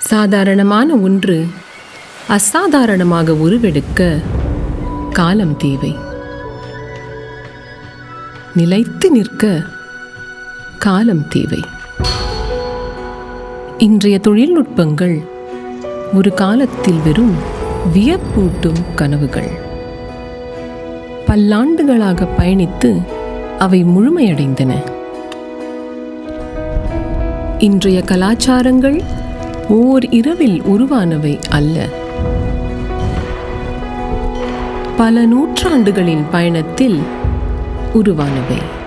சாதாரணமான ஒன்று அசாதாரணமாக உருவெடுக்க காலம் தேவை. நிலைத்து நிற்க காலம் தேவை. இன்றைய தொழில்நுட்பங்கள் ஒரு காலத்தில் வெறும் வியப்பூட்டும் கனவுகள். பல்லாண்டுகளாக பயணித்து அவை முழுமையடைந்தன. இன்றைய கலாச்சாரங்கள் ஓர் இரவில் உருவானவை அல்ல. பல நூற்றாண்டுகளின் பயணத்தில் உருவானவை.